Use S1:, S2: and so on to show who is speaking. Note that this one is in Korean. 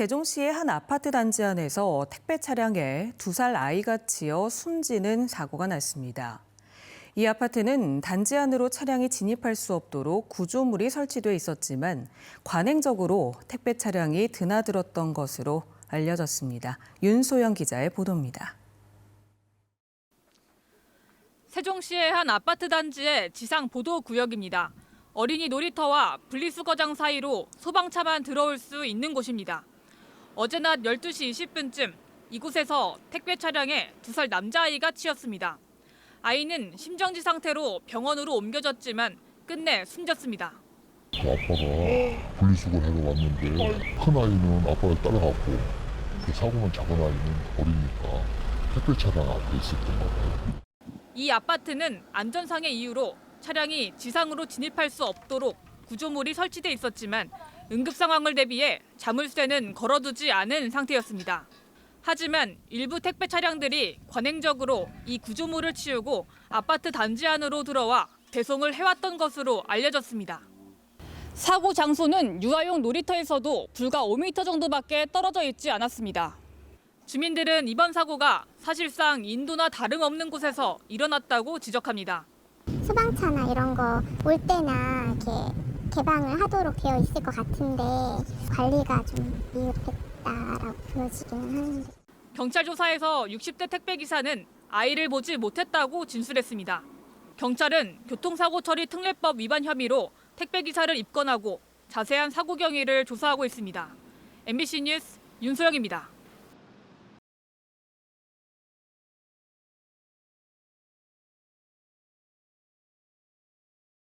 S1: 세종시의 한 아파트 단지 안에서 택배 차량에 두 살 아이가 치여 숨지는 사고가 났습니다. 이 아파트는 단지 안으로 차량이 진입할 수 없도록 구조물이 설치돼 있었지만 관행적으로 택배 차량이 드나들었던 것으로 알려졌습니다. 윤소영 기자의 보도입니다.
S2: 세종시의 한 아파트 단지의 지상 보도 구역입니다. 어린이 놀이터와 분리수거장 사이로 소방차만 들어올 수 있는 곳입니다. 어제 낮 12시 20분쯤 이곳에서 택배 차량에 두 살 남자아이가 치였습니다. 아이는 심정지 상태로 병원으로 옮겨졌지만 끝내 숨졌습니다.
S3: 그 아빠가 분리수거를 하러 왔는데 큰 아이는 아빠를 따라갔고 그 사고만 작은 아이는 어리니까 택배 차량 앞에 있었던 것 같아요.
S2: 이 아파트는 안전상의 이유로 차량이 지상으로 진입할 수 없도록 구조물이 설치돼 있었지만 응급 상황을 대비해 자물쇠는 걸어두지 않은 상태였습니다. 하지만 일부 택배 차량들이 관행적으로 이 구조물을 치우고 아파트 단지 안으로 들어와 배송을 해왔던 것으로 알려졌습니다. 사고 장소는 유아용 놀이터에서도 불과 5m 정도밖에 떨어져 있지 않았습니다. 주민들은 이번 사고가 사실상 인도나 다름없는 곳에서 일어났다고 지적합니다.
S4: 소방차나 이런 거 올 때나 이렇게 개방을 하도록 되어 있을 것 같은데 관리가 좀 미흡했다라고 보여지기는 하는데
S2: 경찰 조사에서 60대 택배 기사는 아이를 보지 못했다고 진술했습니다. 경찰은 교통사고 처리 특례법 위반 혐의로 택배 기사를 입건하고 자세한 사고 경위를 조사하고 있습니다. MBC 뉴스 윤소영입니다.